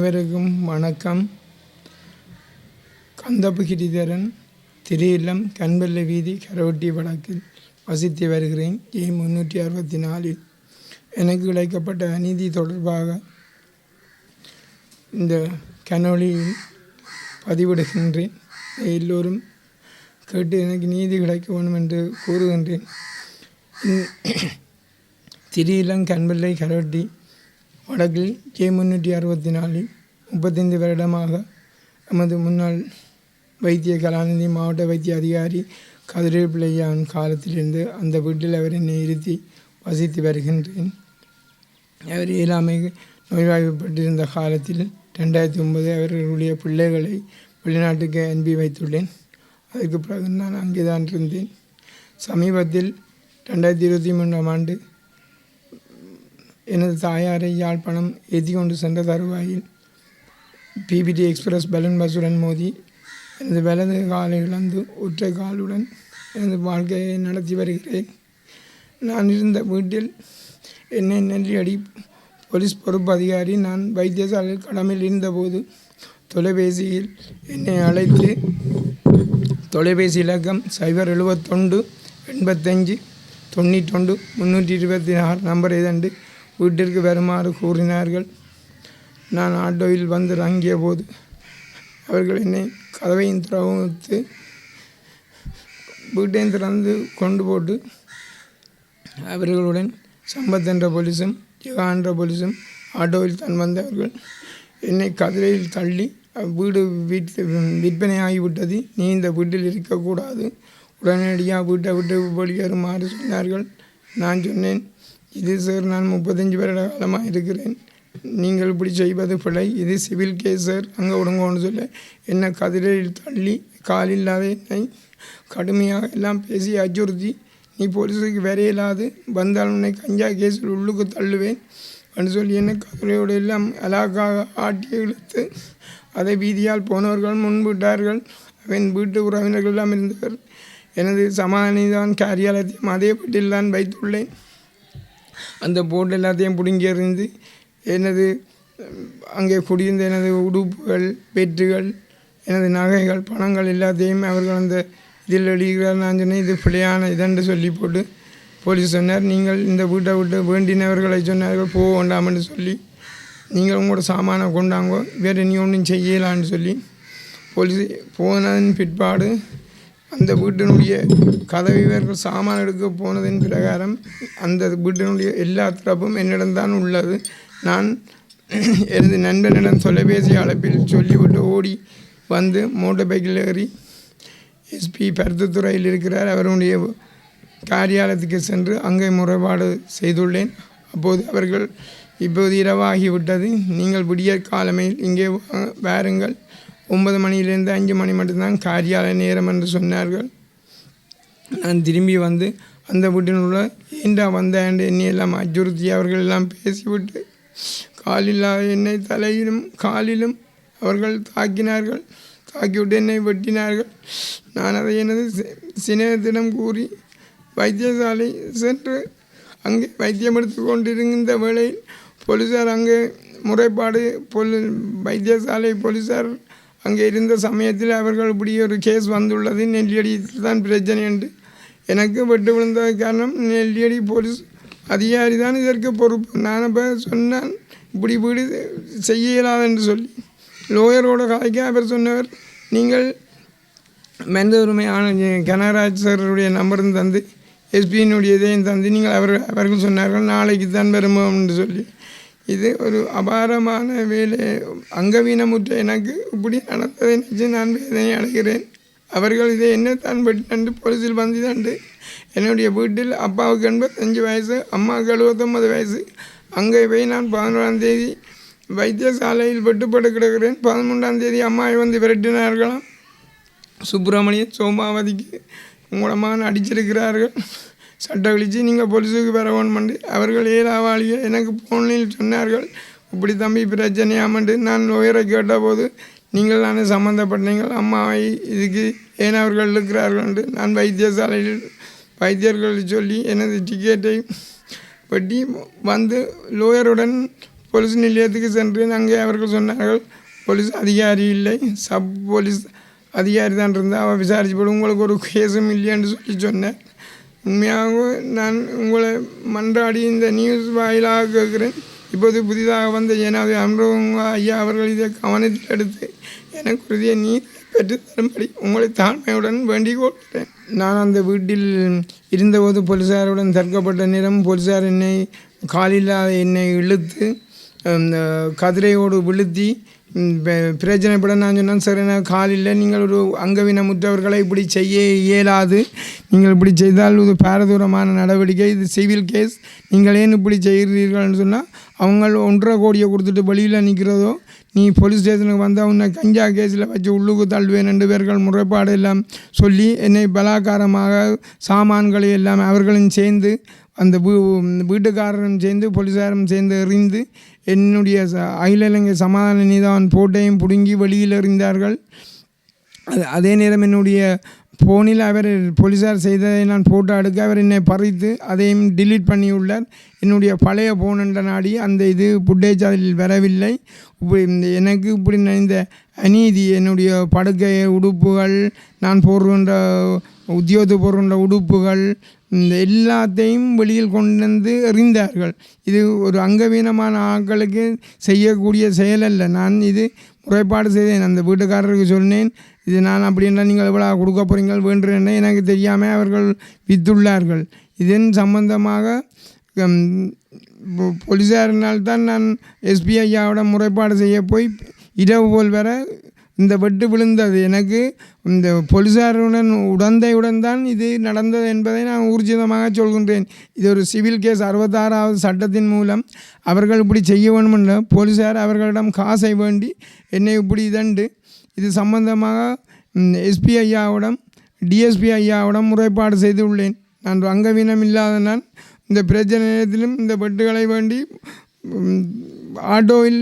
அனைவருக்கும் வணக்கம். கந்தபகிரிதரன் திரு இல்லம் வீதி கரவட்டி வடக்கில் வசித்து வருகிறேன். ஏ முன்னூற்றி அறுபத்தி நாலில் எனக்கு இழைக்கப்பட்ட அநீதி தொடர்பாக இந்த கனொலியில் பதிவிடுகின்றேன். எல்லோரும் கேட்டு எனக்கு நீதி கிடைக்க வேண்டும் என்று கூறுகின்றேன். திரியிலம் திரு இளம் கண்பிள்ளை கரவட்டி வடக்கில் கே முன்னூற்றி அறுபத்தி நாலில் முப்பத்தைந்து வருடமாக நமது முன்னாள் வைத்திய கலாநிதி மாவட்ட வைத்திய அதிகாரி கதிரேல் பிள்ளையான் காலத்திலிருந்து அந்த வீட்டில் அவர் என்னை இருத்தி வசித்து வருகின்றேன். அவர் இயலாமை நோய்வாய்ப்பட்டிருந்த காலத்தில் ரெண்டாயிரத்தி ஒன்பது அவர்களுடைய பிள்ளைகளை வெளிநாட்டுக்கு அனுப்பி வைத்துள்ளேன். அதுக்கு பிறகு நான் அங்கே தான் இருந்தேன். சமீபத்தில் ரெண்டாயிரத்தி இருபத்தி மூன்றாம் ஆண்டு எனது தாயாரை யாழ்ப்பாணம் எதி கொண்டு சென்ற தருவாயில் பிபிடி எக்ஸ்பிரஸ் பலூன் பஸ்ஸுடன் மோதி எனது வலது காலை இழந்து ஒற்றை காலுடன் எனது வாழ்க்கையை நடத்தி வருகிறேன். நான் இருந்த வீட்டில் என்னை நெல்லியடி போலீஸ் பொறுப்பு அதிகாரி நான் வைத்தியசாலையில் கடமையில் இருந்தபோது தொலைபேசியில் என்னை அழைத்து தொலைபேசி இலக்கம் சைபர் எழுபத்தொண்டு எண்பத்தஞ்சு தொண்ணூற்றொண்டு முந்நூற்றி இருபத்தி ஆறு நம்பர் இதண்டு வீட்டிற்கு வருமாறு கூறினார்கள். நான் ஆட்டோவில் வந்து இறங்கிய போது அவர்கள் என்னை கதவையும் திறவுத்து வீட்டையும் திறந்து கொண்டு போட்டு அவர்களுடன் சம்பத் என்ற போலீஸும் ஜெகா என்ற போலீஸும் ஆட்டோவில் தான் வந்தவர்கள். என்னை கதிரையில் தள்ளி வீடு வீட்டு விற்பனை ஆகிவிட்டது நீ இந்த வீட்டில் இருக்கக்கூடாது. உடனடியாக வீட்டை விட்டு வெளியேறுமாறு சொன்னார்கள். நான் சொன்னேன். இது சார் நான் முப்பத்தஞ்சு வருட காலமாக இருக்கிறேன். நீங்கள் இப்படி செய்வது பிழை. இது சிவில் கேஸ் சார் அங்கே விடுங்கன்னு சொல்ல என்னை கதிரில் தள்ளி காலில்லாத என்னை கடுமையாக எல்லாம் பேசி அச்சுறுத்தி நீ போலீஸுக்கு வரையிலாது வந்தால் உன்னை கஞ்சா கேஸில் உள்ளுக்கு தள்ளுவேன் அப்படின்னு சொல்லி என்னை கதிரையோடு எல்லாம் அலாக்காக ஆட்டி இழுத்து அதை வீதியால் போனவர்கள் முன்பிட்டார்கள் அவன் வீட்டு உறவினர்கள் எல்லாம் இருந்தவர் எனது சமாதானிதான் காரியாலயத்தையும் அதே வீட்டில் தான் வைத்துள்ளேன். அந்த போர்டு எல்லாத்தையும் பிடுங்கி எறிந்து எனது அங்கே குடியிருந்த எனது உடுப்புகள் பெற்றுகள் எனது நகைகள் பணங்கள் எல்லாத்தையும் அவர்கள் அந்த இதில் எழுதுகிறார். நான் சொன்னேன் இது பிழையான இதென்று சொல்லி போட்டு போலீஸ் சொன்னார். நீங்கள் இந்த வீட்டை விட்டு வேண்டினவர்களை சொன்னார்கள் போக வேண்டாம் என்று சொல்லி நீங்கள் உங்களோட சாமானை கொண்டாங்கோ வேறு நீ ஒன்றும் செய்யலான்னு சொல்லி போலீஸ் போனதன் பிற்பாடு அந்த வீட்டினுடைய கதவை இவர்கள் சாமான் எடுக்க போனதின் பிரகாரம் அந்த வீட்டினுடைய எல்லா தரப்பும் என்னிடம்தான் உள்ளது. நான் எனது நண்பனிடம் தொலைபேசி அழைப்பில் சொல்லிவிட்டு ஓடி வந்து மோட்டர் பைக்கில் ஏறி எஸ்பி பருத்துத்துறையில் இருக்கிறார். அவருடைய காரியாலயத்துக்கு சென்று அங்கே முறைப்பாடு செய்துள்ளேன். அப்போது அவர்கள் இப்போது இரவாகிவிட்டது நீங்கள் விடிய காலமையில் இங்கே வா- வாருங்கள். ஒன்பது மணியிலேருந்து அஞ்சு மணி மட்டும்தான் காரியாலய நேரம் என்று சொன்னார்கள். நான் திரும்பி வந்து அந்த வீட்டில் உள்ள ஏண்டா வந்தேன் என்னை எல்லாம் அச்சுறுத்தி அவர்கள் எல்லாம் பேசிவிட்டு காலில்லாத என்னை தலையிலும் காலிலும் அவர்கள் தாக்கினார்கள். தாக்கிவிட்டு என்னை வெட்டினார்கள். நான் அதை எனது சி- கூறி வைத்தியசாலை சென்று அங்கே வைத்தியம் எடுத்து கொண்டிருந்த வேளையில் போலீஸார் அங்கே முறைப்பாடு போலி வைத்தியசாலை போலீஸார் அங்கே இருந்த சமயத்தில் அவர்கள் இப்படி ஒரு கேஸ் வந்துள்ளது. நெல்லியடியில் தான் பிரச்சனை என்று எனக்கு பட்டு விழுந்த காரணம் நெல்லியடி போலீஸ் அதிகாரி தான் இதற்கு பொறுப்பு. நான் இப்போ சொன்னான் இப்படி வீடு செய்ய இயலாது என்று சொல்லி. லோயரோட கலைக்க அவர் சொன்னவர் நீங்கள் மனித உரிமையான கனகராஜ் சாருடைய நம்பரும் தந்து எஸ்பியினுடைய இதையும் தந்து நீங்கள் அவர் அவர்கள் சொன்னார்கள் நாளைக்கு தான் வருமோ என்று சொல்லி. இது ஒரு அபாரமான வேலை. அங்கவீனமுற்ற எனக்கு இப்படி நடந்ததை நினச்சி நான் வேதனை அடைகிறேன். அவர்கள் இதை என்ன தான் பட்டு போலீஸில் வந்து தண்டு. என்னுடைய வீட்டில் அப்பாவுக்கு எண்பத்தஞ்சு வயசு அம்மாவுக்கு எழுபத்தொம்பது வயசு. அங்கே போய் நான் பதினோராம் தேதி வைத்தியசாலையில் வெட்டுப்பட்டு கிடக்கிறேன். பதிமூன்றாம் தேதி அம்மாவை வந்து விரட்டினார்களாம். சுப்பிரமணியன் சோமாவதிக்கு மூலமாக அடிச்சிருக்கிறார்கள் சட்டை கழித்து நீங்கள் போலீஸுக்கு பெற வேணுமெண்டு அவர்கள் ஏழாவாளிய எனக்கு ஃபோனில் சொன்னார்கள் இப்படி தம்பி பிரச்சனையாமண்டு நான் லோயரை கேட்டபோது நீங்கள் நான் சம்மந்தப்பட்டீங்கள் அம்மாவை இதுக்கு ஏன் அவர்கள் இருக்கிறார்கள் என்று நான் வைத்தியசாலையில் வைத்தியர்கள் சொல்லி எனது டிக்கெட்டை வெட்டி வந்து லோயருடன் போலீஸ் நிலையத்துக்கு சென்று அங்கே அவர்கள் சொன்னார்கள் போலீஸ் அதிகாரி இல்லை. சப் போலீஸ் அதிகாரி தான் இருந்தால் அவள் விசாரிச்சுப்படும் உங்களுக்கு ஒரு கேஸும் இல்லைன்னு சொல்லி சொன்னேன். உண்மையாக நான் உங்களை மன்றாடி இந்த நியூஸ் வாயிலாக கேட்குறேன். இப்போது புதிதாக வந்த ஜனாதி அனுபவம் ஐயா அவர்கள் இதை கவனத்தில் எடுத்து எனக்கு உறுதியை நீர் பெற்றுத்தரும்படி உங்களை தாழ்மையுடன் வேண்டிக் கொள்கிறேன். நான் அந்த வீட்டில் இருந்தபோது போலீஸாருடன் தற்கப்பட்ட நேரம் போலீஸார் என்னை காலில்லாத என்னை இழுத்து அந்த கதிரையோடு விழுத்தி பிரச்சனைப்பட நான் சொன்னேன் சரி நான் காலில் நீங்கள் ஒரு அங்கவீனமுற்றவர்களை இப்படி செய்ய இயலாது. நீங்கள் இப்படி செய்தால் இது பாரதூரமான நடவடிக்கை இது சிவில் கேஸ். நீங்கள் ஏன் இப்படி செய்கிறீர்கள்னு சொன்னால் அவங்க ஒன்றரை கோடியை கொடுத்துட்டு வெளியில் நிற்கிறதோ நீ போலீஸ் ஸ்டேஷனுக்கு வந்தால் உன்னை கஞ்சா கேஸில் வச்சு உள்ளுக்கு தள்ளுவேன். ரெண்டு பேர்கள் முறைப்பாடு எல்லாம் சொல்லி என்னை பலாக்காரமாக சாமான்களை எல்லாம் அவர்களும் சேர்ந்து அந்த வீ வீட்டுக்காரரும் சேர்ந்து போலீஸாரும் சேர்ந்து எறிந்து என்னுடைய ச- இலங்கை சமாதான நீதான் போட்டையும் பிடுங்கி வெளியில் எறிந்தார்கள். அது அதே நேரம் என்னுடைய ஃபோனில் அவர் போலீஸார் செய்ததை நான் ஃபோட்டோ எடுக்க அவர் என்னை பறித்து அதையும் டிலீட் பண்ணியுள்ளார். என்னுடைய பழைய ஃபோன் என்ற நாடி அந்த இது ஃபுட்டேஜ் அதில் வரவில்லை. இப்படி எனக்கு இப்படி இந்த அநீதி என்னுடைய படுக்கை உடுப்புகள் நான் போடுகின்ற உத்தியோகத்து போடுகின்ற உடுப்புகள் இந்த எல்லாத்தையும் வெளியில் கொண்டு வந்து எறிந்தார்கள். இது ஒரு அங்கவீனமான ஆட்களுக்கு செய்யக்கூடிய செயல் அல்ல. நான் இது முறைப்பாடு செய்தேன். அந்த வீட்டுக்காரருக்கு சொன்னேன் இது நான் அப்படின்னா நீங்கள் எவ்வளோ கொடுக்க போகிறீங்கள் வேண்டுறேன்னு எனக்கு தெரியாமல் அவர்கள் வித்துள்ளார்கள். இதன் சம்பந்தமாக போலீஸாரினால்தான் நான் எஸ்பிஐயாவிடம் முறைப்பாடு செய்ய போய் இரவு போல் வர இந்த வெட்டு விழுந்தது. எனக்கு இந்த போலீஸாருடன் உடந்தையுடன் தான் இது நடந்தது என்பதை நான் ஊர்ஜிதமாக சொல்கின்றேன். இது ஒரு சிவில் கேஸ் அறுபத்தாறாவது சட்டத்தின் மூலம் அவர்கள் இப்படி செய்ய வேணுமென்ற போலீஸார் அவர்களிடம் காசை வேண்டி என்னை இப்படி இதண்டு இது சம்பந்தமாக எஸ்பி ஐயாவிடம் டிஎஸ்பி ஐயாவிடம் முறைப்பாடு செய்து உள்ளேன் நான் அங்கவீனம் இல்லாத நான் இந்த பிரச்சனை நேரத்திலும் இந்த பெட்டுகளை வேண்டி ஆட்டோவில்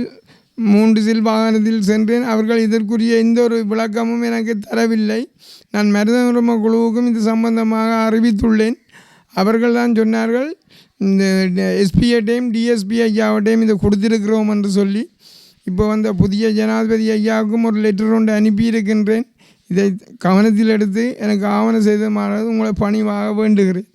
மூன்று சில் வாகனத்தில் சென்றேன். அவர்கள் இதற்குரிய எந்த ஒரு விளக்கமும் எனக்கு தரவில்லை. நான் மருத குழுவுக்கும் இது சம்பந்தமாக அறிவித்துள்ளேன். அவர்கள் தான் சொன்னார்கள் இந்த எஸ்பிஐட்டையும் டிஎஸ்பி ஐயாவட்டையும் இதை கொடுத்திருக்கிறோம் என்று சொல்லி. இப்போ வந்த புதிய ஜனாதிபதி ஐயாவுக்கும் ஒரு லெட்டர் ஒன்று அனுப்பியிருக்கின்றேன். இதை கவனத்தில் எடுத்து எனக்கு ஆவணம் செய்தமானது உங்களை பணிவாக வேண்டுகிறேன்.